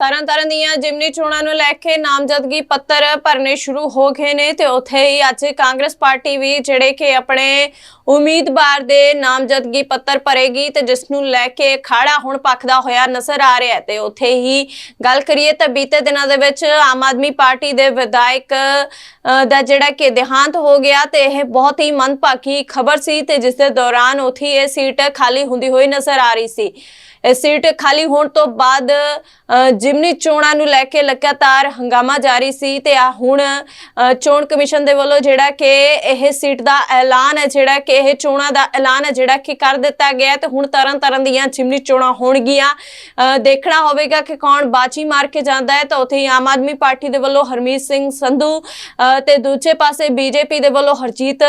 ਤਰਨਤਾਰਨ ਦੀਆਂ ਜਿਮਨੀ ਚੋਣਾਂ ਨੂੰ ਲੈ ਕੇ ਨਾਮਜ਼ਦਗੀ ਪੱਤਰ ਭਰਨੇ ਸ਼ੁਰੂ ਹੋ ਗਏ ਨੇ ਤੇ ਉੱਥੇ ਹੀ ਅੱਜ ਕਾਂਗਰਸ ਪਾਰਟੀ ਵੀ ਜਿਹੜੇ ਕਿ ਆਪਣੇ ਉਮੀਦਵਾਰ ਦੇ ਨਾਮਜ਼ਦਗੀ ਪੱਤਰ ਭਰੇਗੀ ਤੇ ਜਿਸ ਨੂੰ ਲੈ ਕੇ ਖਾੜਾ ਹੁਣ ਪੱਕਦਾ ਹੋਇਆ ਨਜ਼ਰ ਆ ਰਿਹਾ ਤੇ ਉੱਥੇ ਹੀ ਗੱਲ ਕਰੀਏ ਤਾਂ ਬੀਤੇ ਦਿਨਾਂ ਦੇ ਵਿੱਚ ਆਮ ਆਦਮੀ ਪਾਰਟੀ ਦੇ ਵਿਧਾਇਕ ਦਾ ਜਿਹੜਾ ਕਿ ਦੇਹਾਂਤ ਹੋ ਗਿਆ ਤੇ ਇਹ ਬਹੁਤ ਹੀ ਮੰਦਭਾਗੀ ਖਬਰ ਸੀ ਤੇ ਜਿਸ ਦੇ ਦੌਰਾਨ ਉੱਥੇ ਇਹ ਸੀਟ ਖਾਲੀ ਹੁੰਦੀ ਹੋਈ ਨਜ਼ਰ ਆ ਰਹੀ ਸੀ। ਇਹ ਸੀਟ ਖਾਲੀ ਹੋਣ ਤੋਂ ਬਾਅਦ ਜਿਮਨੀ ਚੋਣਾਂ ਨੂੰ ਲੈ ਕੇ ਲਗਾਤਾਰ ਹੰਗਾਮਾ ਜਾਰੀ ਸੀ ਤੇ ਆ ਹੁਣ ਚੋਣ ਕਮਿਸ਼ਨ ਦੇ ਵੱਲੋਂ ਜਿਹੜਾ ਕਿ ਇਹ ਸੀਟ ਦਾ ਐਲਾਨ ਹੈ ਜਿਹੜਾ ਕਿ ਇਹ ਚੋਣਾਂ ਦਾ ਐਲਾਨ ਹੈ ਜਿਹੜਾ ਕਿ ਕਰ ਦਿੱਤਾ ਗਿਆ ਤੇ ਹੁਣ ਤਰਨ ਤਰਨ ਦੀਆਂ ਜਿਮਨੀ ਚੋਣਾਂ ਹੋਣਗੀਆਂ। ਦੇਖਣਾ ਹੋਵੇਗਾ ਕਿ ਕੌਣ ਬਾਜੀ ਮਾਰ ਕੇ ਜਾਂਦਾ ਹੈ। ਤਾਂ ਉੱਥੇ ਹੀ ਆਮ ਆਦਮੀ ਪਾਰਟੀ ਦੇ ਵੱਲੋਂ ਹਰਮੀਤ ਸਿੰਘ ਸੰਧੂ ਅ, ਤੇ ਦੂਜੇ ਪਾਸੇ ਬੀਜੇਪੀ ਦੇ ਵੱਲੋਂ ਹਰਜੀਤ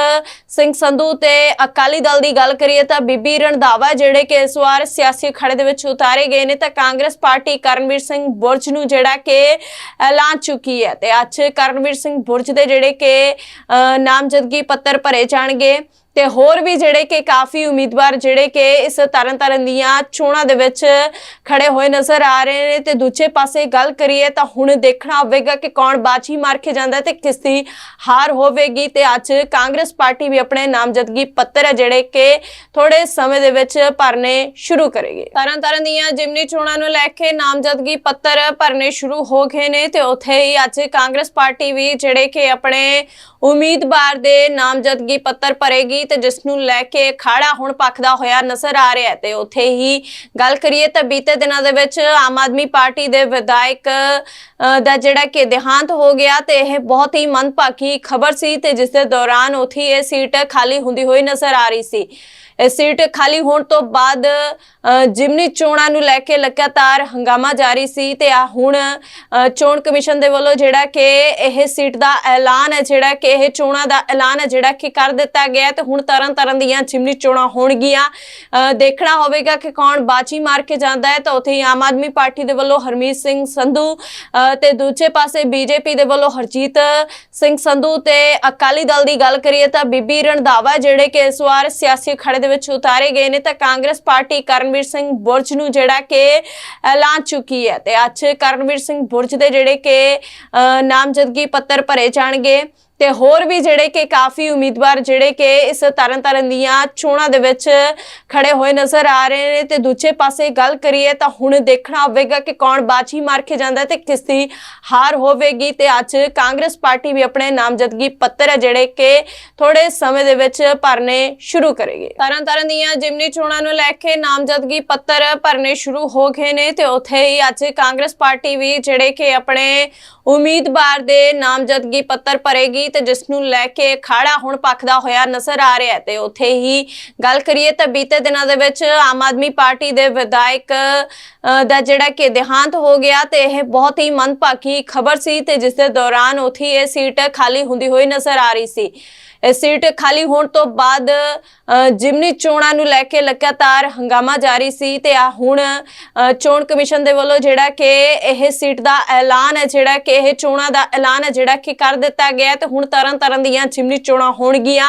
ਸਿੰਘ ਸੰਧੂ ਤੇ ਅਕਾਲੀ ਦਲ ਦੀ ਗੱਲ ਕਰੀਏ ਤਾਂ ਬੀਬੀ ਰਣਧਾਵਾ ਜਿਹੜੇ ਕਿ ਇਸ ਵਾਰ ਸਿਆਸੀ ਖੜੇ ਦੇ ਵਿੱਚ ਉਤਾਰੇ ਗਏ ਨੇ ਤਾਂ ਕਾਂਗਰਸ ਪਾਰਟੀ ਕਰਨਵੀਰ ਸਿੰਘ ਬੁਰਜ ਨੂੰ ਜਿਹੜਾ ਕਿ ਐਲਾਨ ਚੁੱਕੀ ਹੈ ਤੇ ਅੱਜ ਕਰਨਵੀਰ ਸਿੰਘ ਬੁਰਜ ਦੇ ਜਿਹੜੇ ਕਿ ਅ, ਨਾਮਜ਼ਦਗੀ ਪੱਤਰ ਭਰੇ ਜਾਣਗੇ। ਤੇ ਹੋਰ ਵੀ ਜਿਹੜੇ ਕਿ ਕਾਫੀ ਉਮੀਦਵਾਰ ਜਿਹੜੇ ਕਿ ਇਸ ਤਰਨ ਤਰਨ ਦੀਆਂ ਚੋਣਾਂ ਦੇ ਵਿੱਚ ਖੜੇ ਹੋਏ ਨਜ਼ਰ ਆ ਰਹੇ ਨੇ ਤੇ ਦੂਜੇ ਪਾਸੇ ਗੱਲ ਕਰੀਏ ਤਾਂ ਹੁਣ ਦੇਖਣਾ ਹੋਵੇਗਾ ਕਿ ਕੌਣ ਬਾਜੀ ਮਾਰ ਕੇ ਜਾਂਦਾ ਤੇ ਕਿਸ ਦੀ ਹਾਰ ਹੋਵੇਗੀ ਤੇ ਅੱਜ ਕਾਂਗਰਸ ਪਾਰਟੀ ਵੀ ਆਪਣੇ ਨਾਮਜ਼ਦਗੀ ਪੱਤਰ ਹੈ ਜਿਹੜੇ ਕਿ ਥੋੜੇ ਸਮੇਂ ਦੇ ਵਿੱਚ ਭਰਨੇ ਸ਼ੁਰੂ ਕਰੇਗੀ। ਤਰਨ ਤਰਨ ਦੀਆਂ ਜਿਮਨੀ ਚੋਣਾਂ ਨੂੰ ਲੈ ਕੇ ਨਾਮਜ਼ਦਗੀ ਪੱਤਰ ਭਰਨੇ ਸ਼ੁਰੂ ਹੋ ਗਏ ਨੇ ਤੇ ਉੱਥੇ ਹੀ ਅੱਜ ਕਾਂਗਰਸ ਪਾਰਟੀ ਵੀ ਜਿਹੜੇ ਕਿ ਆਪਣੇ ਉਮੀਦਵਾਰ ਦੇ ਨਾਮਜ਼ਦਗੀ ਪੱਤਰ ਭਰੇਗੀ ਤੇ ਜਿਸ ਨੂੰ ਲੈ ਕੇ ਖਾੜਾ ਹੁਣ ਪੱਕਦਾ ਹੋਇਆ ਨਜ਼ਰ ਆ ਰਿਹਾ ਤੇ ਉੱਥੇ ਹੀ ਗੱਲ ਕਰੀਏ ਤਾਂ ਬੀਤੇ ਦਿਨਾਂ ਦੇ ਵਿੱਚ ਆਮ ਆਦਮੀ ਪਾਰਟੀ ਦੇ ਵਿਧਾਇਕ ਦਾ ਜਿਹੜਾ ਕਿ ਦੇਹਾਂਤ ਹੋ ਗਿਆ ਤੇ ਇਹ ਬਹੁਤ ਹੀ ਮੰਦਭਾਗੀ ਖਬਰ ਸੀ ਤੇ ਜਿਸ ਦੇ ਦੌਰਾਨ ਉੱਥੇ ਇਹ ਸੀਟ ਖਾਲੀ ਹੁੰਦੀ ਹੋਈ ਨਜ਼ਰ ਆ ਰਹੀ ਸੀ। ਇਹ ਸੀਟ ਖਾਲੀ ਹੋਣ ਤੋਂ ਬਾਅਦ ਅ, ਜਿਮਨੀ ਚੋਣਾਂ ਨੂੰ ਲੈ ਕੇ ਲਗਾਤਾਰ ਹੰਗਾਮਾ ਜਾਰੀ ਸੀ ਤੇ ਆ ਹੁਣ ਚੋਣ ਕਮਿਸ਼ਨ ਦੇ ਵੱਲੋਂ ਜਿਹੜਾ ਕਿ ਇਹ ਸੀਟ ਦਾ ਐਲਾਨ ਹੈ ਜਿਹੜਾ ਕਿ ਇਹ ਚੋਣਾਂ ਦਾ ਐਲਾਨ ਹੈ ਜਿਹੜਾ ਕਿ ਕਰ ਦਿੱਤਾ ਗਿਆ ਤੇ ਹੁਣ ਤਰਨ ਤਰਨ ਦੀਆਂ ਜਿਮਨੀ ਚੋਣਾਂ ਹੋਣਗੀਆਂ। ਦੇਖਣਾ ਹੋਵੇਗਾ ਕਿ ਕੌਣ ਬਾਜੀ ਮਾਰ ਕੇ ਜਾਂਦਾ ਹੈ ਤਾਂ ਉੱਥੇ ਹੀ ਆਮ ਆਦਮੀ ਪਾਰਟੀ ਦੇ ਵੱਲੋਂ ਹਰਮੀਤ ਸਿੰਘ ਸੰਧੂ ਅ, ਤੇ ਦੂਜੇ ਪਾਸੇ ਬੀਜੇਪੀ ਦੇ ਵੱਲੋਂ ਹਰਜੀਤ ਸਿੰਘ ਸੰਧੂ ਤੇ ਅਕਾਲੀ ਦਲ ਦੀ ਗੱਲ ਕਰੀਏ ਤਾਂ ਬੀਬੀ ਰਣਧਾਵਾ ਜਿਹੜੇ ਕਿ ਇਸ ਵਾਰ ਸਿਆਸੀ ਖੜੇ ਦੇ ਵਿੱਚ ਉਤਾਰੇ ਗਏ ਨੇ ਤਾਂ ਕਾਂਗਰਸ ਪਾਰਟੀ ਕਰਨਵੀਰ ਸਿੰਘ ਬੁਰਜ ਨੂੰ ਜਿਹੜਾ ਕਿ ਐਲਾਨ ਚੁੱਕੀ ਹੈ ਤੇ ਅੱਜ ਕਰਨਵੀਰ ਸਿੰਘ ਬੁਰਜ ਦੇ ਜਿਹੜੇ ਕਿ ਅ, ਨਾਮਜ਼ਦਗੀ ਪੱਤਰ ਭਰੇ ਜਾਣਗੇ। ਤੇ ਹੋਰ ਵੀ ਜਿਹੜੇ ਕਿ ਕਾਫੀ ਉਮੀਦਵਾਰ ਜਿਹੜੇ ਕਿ ਇਸ ਤਰਨ ਤਰਨ ਦੀਆਂ ਚੋਣਾਂ ਦੇ ਵਿੱਚ ਖੜੇ ਹੋਏ ਨਜ਼ਰ ਆ ਰਹੇ ਨੇ ਤੇ ਦੂਜੇ ਪਾਸੇ ਗੱਲ ਕਰੀਏ ਤਾਂ ਹੁਣ ਦੇਖਣਾ ਹੋਵੇਗਾ ਕਿ ਕੌਣ ਬਾਜੀ ਮਾਰ ਕੇ ਜਾਂਦਾ ਤੇ ਕਿਸ ਦੀ ਹਾਰ ਹੋਵੇਗੀ ਤੇ ਅੱਜ ਕਾਂਗਰਸ ਪਾਰਟੀ ਵੀ ਆਪਣੇ ਨਾਮਜ਼ਦਗੀ ਪੱਤਰ ਹੈ ਜਿਹੜੇ ਕਿ ਥੋੜੇ ਸਮੇਂ ਦੇ ਵਿੱਚ ਭਰਨੇ ਸ਼ੁਰੂ ਕਰੇਗੀ। ਤਰਨ ਤਰਨ ਦੀਆਂ ਜਿਮਨੀ ਚੋਣਾਂ ਨੂੰ ਲੈ ਕੇ ਨਾਮਜ਼ਦਗੀ ਪੱਤਰ ਭਰਨੇ ਸ਼ੁਰੂ ਹੋ ਗਏ ਨੇ ਤੇ ਉੱਥੇ ਹੀ ਅੱਜ ਕਾਂਗਰਸ ਪਾਰਟੀ ਵੀ ਜਿਹੜੇ ਕਿ ਆਪਣੇ ਉਮੀਦਵਾਰ ਦੇ ਨਾਮਜ਼ਦਗੀ ਪੱਤਰ ਭਰੇਗੀ ਤੇ ਜਿਸ ਨੂੰ ਲੈ ਕੇ ਖਾੜਾ ਹੁਣ ਪੱਕਦਾ ਹੋਇਆ ਨਜ਼ਰ ਆ ਰਿਹਾ ਤੇ ਉੱਥੇ ਹੀ ਗੱਲ ਕਰੀਏ ਤਾਂ ਬੀਤੇ ਦਿਨਾਂ ਦੇ ਵਿੱਚ ਆਮ ਆਦਮੀ ਪਾਰਟੀ ਦੇ ਵਿਧਾਇਕ ਦਾ ਜਿਹੜਾ ਕਿ ਦੇਹਾਂਤ ਹੋ ਗਿਆ ਤੇ ਇਹ ਬਹੁਤ ਹੀ ਮੰਦਭਾਗੀ ਖਬਰ ਸੀ ਤੇ ਜਿਸ ਦੇ ਦੌਰਾਨ ਉੱਥੇ ਇਹ ਸੀਟ ਖਾਲੀ ਹੁੰਦੀ ਹੋਈ ਨਜ਼ਰ ਆ ਰਹੀ ਸੀ। ਸੀਟ ਖਾਲੀ ਹੋਣ ਤੋਂ ਬਾਅਦ ਜਿਮਨੀ ਚੋਣਾਂ ਨੂੰ ਲੈ ਕੇ ਲਗਾਤਾਰ ਹੰਗਾਮਾ ਜਾਰੀ ਸੀ ਤੇ ਆ ਹੁਣ ਚੋਣ ਕਮਿਸ਼ਨ ਦੇ ਵੱਲੋਂ ਜਿਹੜਾ ਕਿ ਇਹ ਸੀਟ ਦਾ ਐਲਾਨ ਹੈ ਜਿਹੜਾ ਕਿ ਇਹ ਚੋਣਾਂ ਦਾ ਐਲਾਨ ਹੈ ਜਿਹੜਾ ਕਿ ਕਰ ਦਿੱਤਾ ਗਿਆ ਤੇ ਹੁਣ ਤਰਨ ਤਰਨ ਦੀਆਂ ਜਿਮਨੀ ਚੋਣਾਂ ਹੋਣਗੀਆਂ।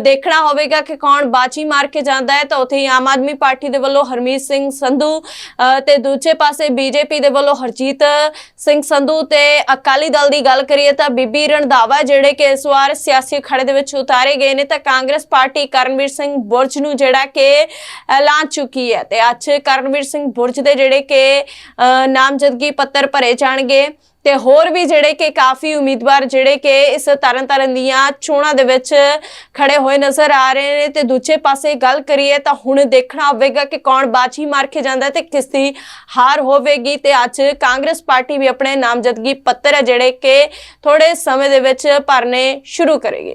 ਦੇਖਣਾ ਹੋਵੇਗਾ ਕਿ ਕੌਣ ਬਾਜੀ ਮਾਰ ਕੇ ਜਾਂਦਾ ਹੈ। ਤਾਂ ਉੱਥੇ ਹੀ ਆਮ ਆਦਮੀ ਪਾਰਟੀ ਦੇ ਵੱਲੋਂ ਹਰਮੀਤ ਸਿੰਘ ਸੰਧੂ ਅ, ਤੇ ਦੂਜੇ ਪਾਸੇ ਬੀਜੇਪੀ ਦੇ ਵੱਲੋਂ ਹਰਜੀਤ ਸਿੰਘ ਸੰਧੂ ਤੇ ਅਕਾਲੀ ਦਲ ਦੀ ਗੱਲ ਕਰੀਏ ਤਾਂ ਬੀਬੀ ਰਣਧਾਵਾ ਜਿਹੜੇ ਕਿ ਇਸ ਵਾਰ ਸਿਆਸੀ ਖੜੇ ਦੇ ਵਿੱਚ ਉਤਾਰੇ ਗਏ ਨੇ ਤਾਂ ਕਾਂਗਰਸ ਪਾਰਟੀ ਕਰਨਵੀਰ ਸਿੰਘ ਬੁਰਜ ਨੂੰ ਜਿਹੜਾ ਕਿ ਐਲਾਨ ਚੁੱਕੀ ਹੈ ਤੇ ਅੱਜ ਕਰਨਵੀਰ ਸਿੰਘ ਬੁਰਜ ਦੇ ਜਿਹੜੇ ਕਿ ਨਾਮਜ਼ਦਗੀ ਪੱਤਰ ਭਰੇ ਜਾਣਗੇ ਤੇ ਹੋਰ ਵੀ ਜਿਹੜੇ ਕਿ ਕਾਫੀ ਉਮੀਦਵਾਰ ਜਿਹੜੇ ਕਿ ਇਸ ਤਰਨ ਤਰਨ ਦੀਆਂ ਚੋਣਾਂ ਦੇ ਵਿੱਚ ਖੜੇ ਹੋਏ ਨਜ਼ਰ ਆ ਰਹੇ ਨੇ ਤੇ ਦੂਜੇ ਪਾਸੇ ਗੱਲ ਕਰੀਏ ਤਾਂ ਹੁਣ ਦੇਖਣਾ ਹੋਵੇਗਾ ਕਿ ਕੌਣ ਬਾਜੀ ਮਾਰ ਕੇ ਜਾਂਦਾ ਤੇ ਕਿਸ ਦੀ ਹਾਰ ਹੋਵੇਗੀ ਤੇ ਅੱਜ ਕਾਂਗਰਸ ਪਾਰਟੀ ਵੀ ਆਪਣੇ ਨਾਮਜ਼ਦਗੀ ਪੱਤਰ ਹੈ ਜਿਹੜੇ ਕਿ ਥੋੜੇ ਸਮੇਂ ਦੇ ਵਿੱਚ ਭਰਨੇ ਸ਼ੁਰੂ ਕਰੇਗੀ।